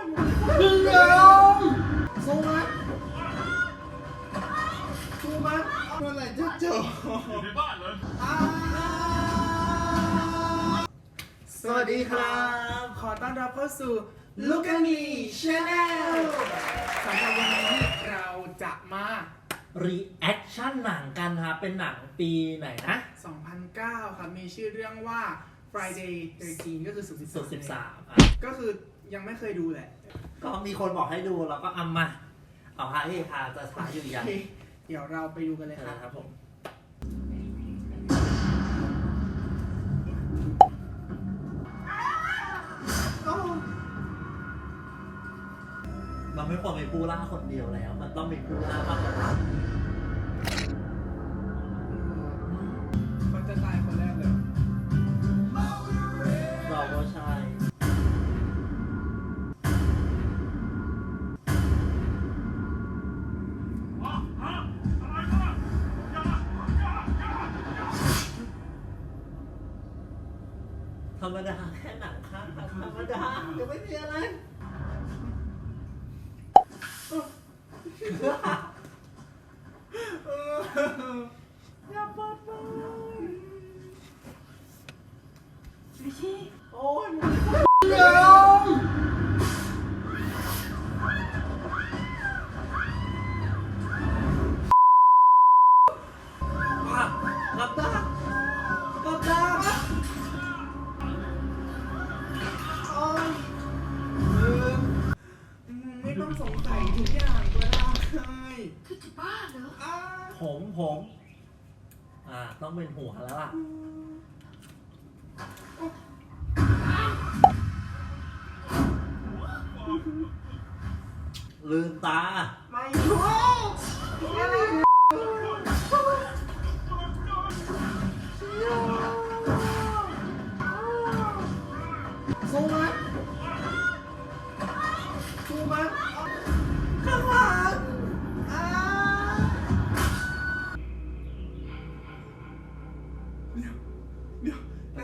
ยมึงเดียวสู้ไหมสู้ไหมเมื่อไหร่จะจบในบ้านเลยสวัสดีครับ ขอต้อนรับเข้าสู่ Look at me Channel สำหรับวันนี้เราจะมา รีแอคชั่นหนังกันครับ เป็นหนังปีไหนนะ 2009 ครับ มีชื่อเรื่องว่า Friday 13ก็คือสุดสุดสิบสา13มอะ ก็คือ ยังไม่เคยดูแหละ ก็มีคนบอกให้ดูแล้วก็เอามาเอาฮาเฮพาจะฉายอยู่อย่างโอเคเดี๋ยวเราไปดูกันเลยครับนะครับผมมันไม่ควรมีผู้ล่าคนเดียวแล้ว มันต้องมีผู้ล่ามากกว่า ดาแค่หนังค้างธรรมดาจะไม่มีอะไร สงสัยทุกอย่างก็ได้คือจะบ้าเหรออ้าผมผมอ่า ต้องเป็นหัวแล้วล่ะ ลืมตา ไม่รู้อะไร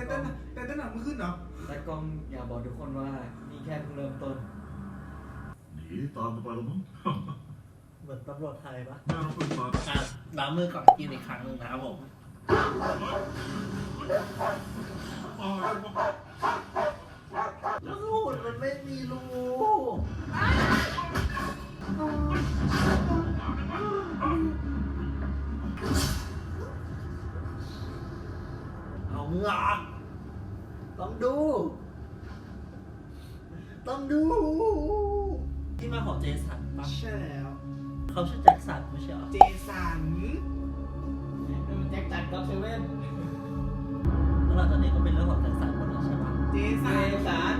ดี๋ยวแต่แต่แต่แต่หนังมันขึ้นเหรอแต่กล้องอยากบอกทุกคนว่านี่แค่เพิ่งเริ่มต้น หนีตามกันไปแล้วมั้ง เหมือนตำรวจไทยปะแม่เราเพิ่งมาอะล้างมือก่อนกินอีกครั้งหนึ่งนะครับผมแล้วหุ่นมันไม่มีรู เขาชื่อแจ็คสันไม่ใช่เหรอเจสันแจ็คจัดก็เซเว่นแล้วหลังจากนี้ก็เป็นเรื่องของแจ็คสันหมดแล้วใช่ปะเจเจสันสัน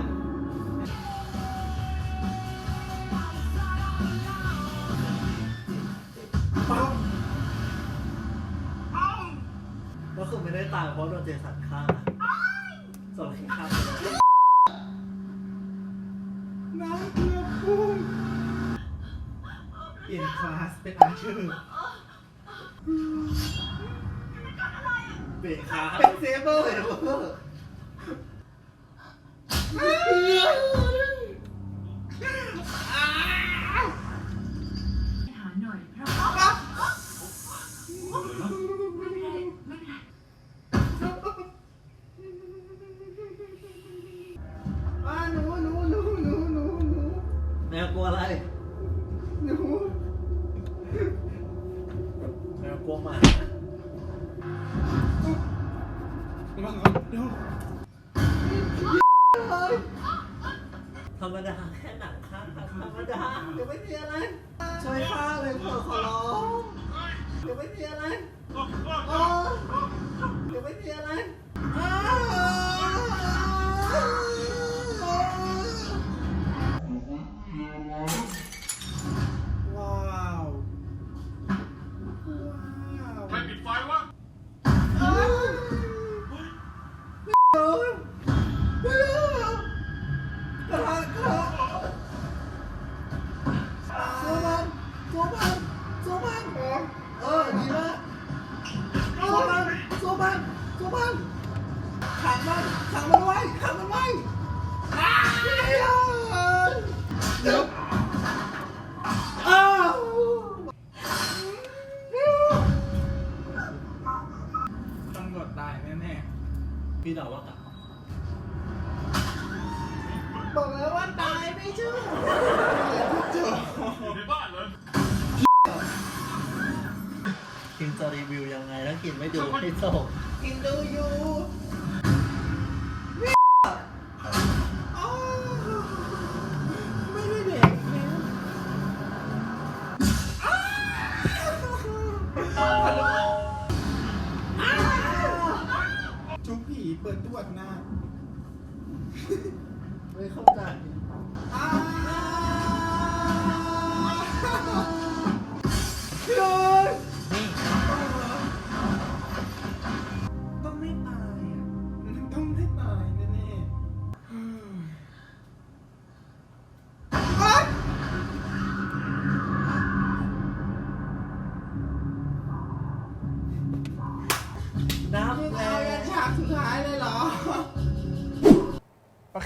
ปั๊บก็คือไม่ได้ตายเพราะโดนเจสันฆ่า เปลี่ยนคลาสเป็นอาร์เชอร์เบรกขา เป็นเซเบอร์เซเวอร์ถา ธรรมดาแค่หนังข้างธรรมดาเดี๋ยวไม่มีอะไร ช่วยข้าเลยขอขอร้องเดี๋ยวไม่มีอะไรเดี๋ยวไม่มีอะไร มาเขัามันขังมันขังมันไว้ขังมันไว้ตายเดี๋ยวอ้าวตำรวจตายแน่ๆพี่ดาว่าตายบอกแล้วว่าตายไม่เชื่อ กินจะรีวิวยังไงแล้วกินไม่ดูให้จบกินดูอยู่อ้าวไม่ได้เด็กแล้วอ้าวอ้าวจุกผีเปิดตรวจหน้า ไม่เข้าใจ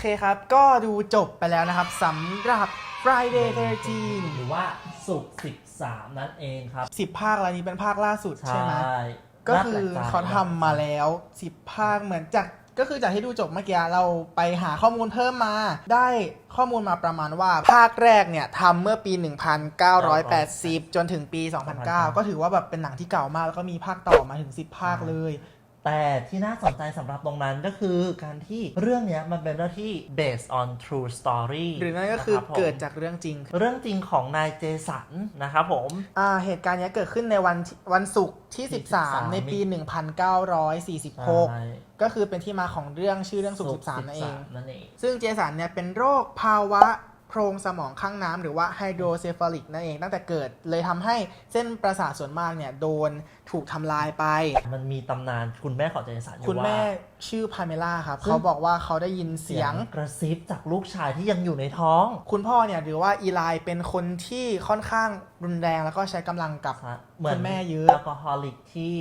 เคครับ ก็ดูจบไปแล้วนะครับสำหรับ Friday 13หรือว่าสุกสิบสามนั่นเองครับ10 ภาคแล้วนี้เป็นภาคล่าสุดใช่ไหม ก็น่าคืแปลอกใจเขาทำมาแล้ว 10 ภาคเหมือนจากก็คือจากที่ดูจบเมื่อกี้เราไปหาข้อมูลเพิ่มมา ได้ข้อมูลมาประมาณว่า ภาคแรกเนี่ยทำเมื่อปี 1980 จนถึงปี 2009 ก็ถือว่าแบบเป็นหนังที่เก่ามาก แล้วก็มีภาคต่อมาถึง 10 ภาคเลย แต่ที่น่าสนใจสำหรับตรงนั้นก็คือการที่เรื่องเนี้ยมันเป็นเรื่องที่ based on true story หรือนั่นก็คือะรับผมเกิดจากเรื่องจริง เรื่องจริงของนายเจสันนะครับผม อ่าเหตุการณ์เนี้ยเกิดขึ้นในวันวันศุกร์ที่ที่13 13 ในปีใช่1946ก็คือเป็นที่มาของเรื่องชื่อเรื่องศุกร์13นั่นเองนั่นเอง ซึ่งเจสันเนี่ยเป็นโรคภาวะ โพรงสมองข้างน้ำหรือว่าไฮโดรเซฟาลิกนั่นเองตั้งแต่เกิด เลยทำให้เส้นประสาทส่วนมากเนี่ยโดนถูกทำลายไป มันมีตำนานคุณแม่ของเจสันอยู่คุณว่าแม่ชื่อพาเมล่าครับซึ่งเขาบอกว่าเขาได้ยินเสีเสียยงงกระซิบจากลูกชายที่ยังอยู่ในท้อง คุณพ่อเนี่ยหรือว่าอีไลเป็นคนที่ค่อนข้างรุนแรงแล้วก็ใช้กำลังกับเหมือนคุณแม่เยอะแอลกอฮอลิกที่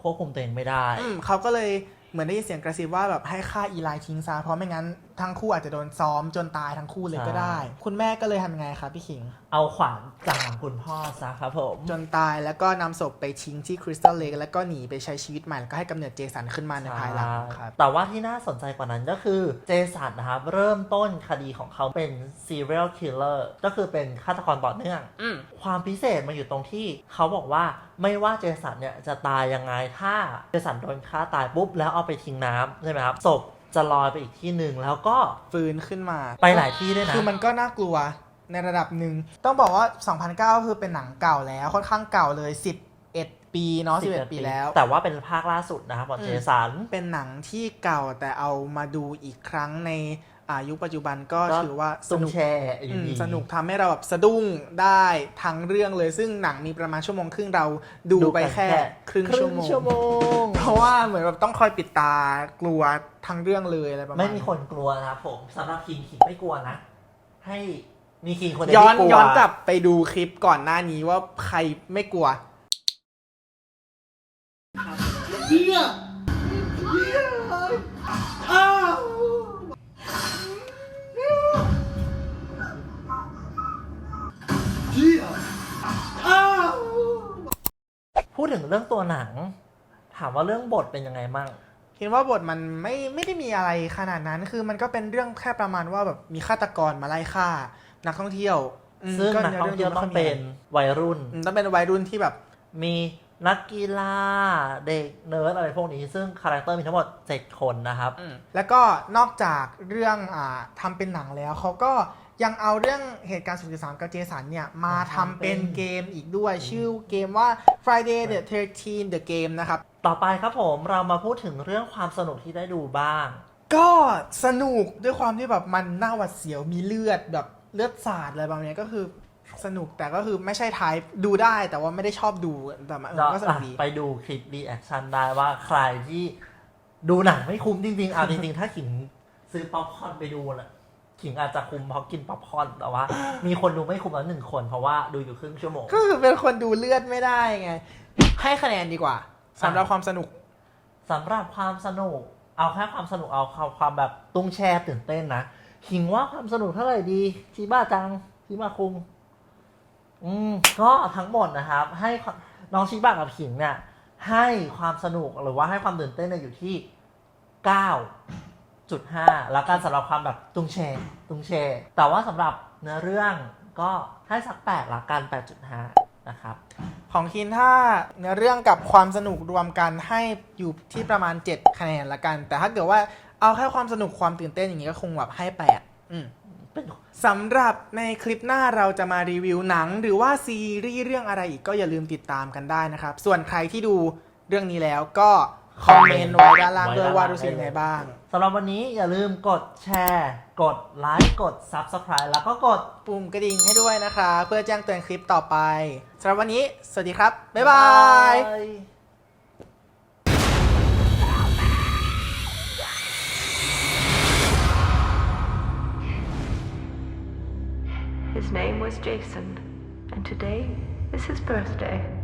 ควบคุมตัวเองไม่ได้อืมเขาก็เลย เหมือนได้ยินเสียงกระซิบว่าแบบให้ฆ่าอีไลทิ้งซะเพราะไม่งั้นทั้งคู่อาจจะโดนซ้อมจนตายทั้งคู่เลยก็ได้ใช่คุณแม่ก็เลยทำยังไงครับพี่ขิง เอาขวานจามคุณพ่อซะครับผมจนตายแล้วก็นำศพไปทิ้งที่คริสตัลเลกแล้วก็หนีไปใช้ชีวิตใหม่แล้วก็ให้กำเนิดเจสันขึ้นมาในภายหลังครับ แต่ว่าที่น่าสนใจกว่านั้นก็คือเจสันนะครับ เริ่มต้นคดีของเขาเป็น serial killer ก็คือเป็นฆาตกรต่อเนื่อง อืม ความพิเศษมันอยู่ตรงที่เขาบอกว่าไม่ว่าเจสันเนี่ยจะตายยังไงถ้าเจสันโดนฆ่าตายปุ๊บแล้วเอาไปทิ้งน้ำใช่ไหมครับศพจะลอยไปอีกที่หนึ่งแล้วก็ฟื้นขึ้นมา ไปหลายที่ด้วยนะ คือมันก็น่ากลัวในระดับหนึ่ง ต้องบอกว่า 2009คือเป็นหนังเก่าแล้วค่อนข้างเก่าเลย 11 ปีเนาะ11 ปีแล้ว แต่ว่าเป็นภาคล่าสุดนะครับของอืมเจสัน เป็นหนังที่เก่าแต่เอามาดูอีกครั้งใน อายุคปัจจุบันก็ก็ถือว่าสตุ้มนุกแช่ออืยู่มดีสนุกทำให้เราแบบสะดุ้งได้ทั้งเรื่องเลย ซึ่งหนังมีประมาณชั่วโมงครึ่งเราดูไปแค่ครึ่งชั่วโมงชั่วโมงเพราะว่าเหมือนแบบต้องคอยปิดตากลัวทั้งเรื่องเลยอะไรประมาณไม่มีคนกลัวนะครับผมสำหรับคิงคิงไม่กลัวนะ ให้มีคิงคนเดียวย้อนที่กลัวย้อนกลับไปดูคลิปก่อนหน้านี้ว่าใครไม่กลัวเฮีย เรื่องตัวหนัง ถามว่าเรื่องบทเป็นยังไงมั่งคิดว่าบทมันไม่ไม่ได้มีอะไรขนาดนั้น คือมันก็เป็นเรื่องแค่ประมาณว่าแบบมีฆาตกรมาไล่ฆ่า นักท่องเที่ยวอืมซึ่งก็นักท่องเที่ยวดูต้องไม่ค่เป็นมีะไรวัยรุ่นอืมต้องเป็นวัยรุ่นที่แบบมีนักกีฬาเด็กเนิร์ดอะไรพวกนี้ ซึ่งคาแรคเตอร์มีทั้งหมด7คนนะครับ แล้วก็นอกจากเรื่องอ่าทำเป็นหนังแล้วเขาก็ ยังเอาเรื่องเหตุการณ์สุดสามกับเจสันเนี่ย มาทำเป็นเกมอีกด้วย ชื่อเกมว่า Friday the 13 the game นะครับ ต่อไปครับผมเรามาพูดถึงเรื่องความสนุกที่ได้ดูบ้าง ก็สนุกด้วยความที่แบบมันน่าหวัดเสียวมีเลือดแบบเลือดสาดอะไรบางอย่างก็คือสนุกแต่ก็คือไม่ใช่ไทป์ดูได้แต่ว่าไม่ได้ชอบดูแต่มันเออก็สนุกดีไปดูคลิปรีแอคชั่นได้ว่าใครที่ดูหนังไม่คุ้มจริงๆเอาจริงๆ ถ้าขิงซื้อป๊อปคอร์นไปดูน่ะ ขิงอาจจะคุ้มเพราะกินป๊อปคอร์นแต่ว่า มีคนดูไม่คุ้มแล้วหนึ่งคนเพราะว่าดูอยู่ครึ่งชั่วโมง ก็คือเป็นคนดูเลือดไม่ได้ไง ให้คะแนนดีกว่าสำหรับความสนุกสำหรับความสนุก เอาแค่ความสนุกเอาความความแบบตุ้งแช่ตื่นเต้นนะขิงว่าความสนุกเท่าไหร่ดีชิบ้าจังชิบ้าคุงอืมก็ทั้งหมดนะครับ ให้ความน้องชิบ้ากับขิงเนี่ยให้ความสนุกหรือว่าให้ความตื่นเต้นเนี่ยอยู่ที่เก้า 7.5แล้วกันสำหรับความแบบตุงเชตุงเช แต่ว่าสำหรับเนื้อเรื่องก็ให้สัก 8 ละกัน 8.5 นะครับ ของคินถ้าเนื้อเรื่องกับความสนุกรวมกันให้อยู่ที่ประมาณ 7 คะแนนละกัน แต่ถ้าเกิดว่าเอาแค่ความสนุกความตื่นเต้นอย่างนี้ก็คงแบบให้ 8 อืมเป็นสำหรับในคลิปหน้าเราจะมารีวิวหนัง หรือว่าซีรีส์เรื่องอะไรอีกก็อย่าลืมติดตามกันได้นะครับ ส่วนใครที่ดูเรื่องนี้แล้วก็ คอมเมนต์ไว้ด้านล่างด้วยว่ารู้สึกยังไงบ้าง สำหรับวันนี้อย่าลืมกดแชร์ กดไลค์กด Subscribe แล้วก็กด ปุ่มกระดิ่งให้ด้วยนะคะ เพื่อแจ้งเตือนคลิปต่อไปสำหรับวันนี้ สวัสดีครับ บ๊ายบาย His name was Jason, and today is his birthday.